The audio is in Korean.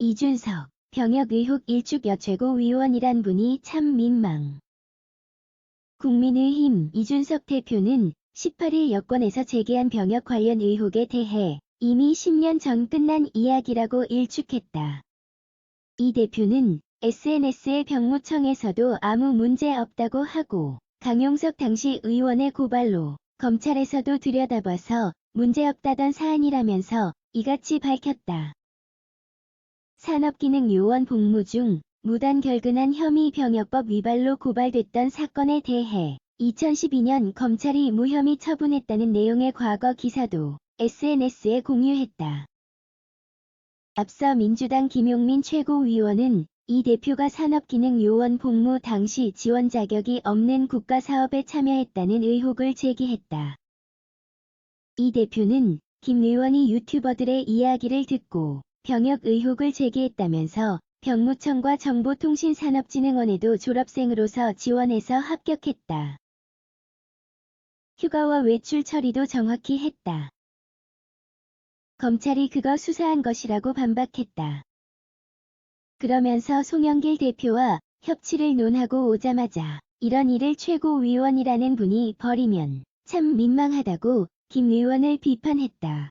이준석, 병역 의혹 일축 여 최고위원이란 분이 참 민망. 국민의힘 이준석 대표는 18일 여권에서 제기한 병역 관련 의혹에 대해 이미 10년 전 끝난 이야기라고 일축했다. 이 대표는 SNS에 병무청에서도 아무 문제 없다고 하고 강용석 당시 의원의 고발로 검찰에서도 들여다봐서 문제없다던 사안이라면서 이같이 밝혔다. 산업기능요원 복무 중 무단 결근한 혐의 병역법 위반로 고발됐던 사건에 대해 2012년 검찰이 무혐의 처분했다는 내용의 과거 기사도 SNS에 공유했다. 앞서 민주당 김용민 최고위원은 이 대표가 산업기능요원 복무 당시 지원 자격이 없는 국가사업에 참여했다는 의혹을 제기했다. 이 대표는 김 의원이 유튜버들의 이야기를 듣고 병역 의혹을 제기했다면서 병무청과 정보통신산업진흥원에도 졸업생으로서 지원해서 합격했다. 휴가와 외출 처리도 정확히 했다. 검찰이 그거 수사한 것이라고 반박했다. 그러면서 송영길 대표와 협치를 논하고 오자마자 이런 일을 최고위원이라는 분이 벌이면 참 민망하다고 김 의원을 비판했다.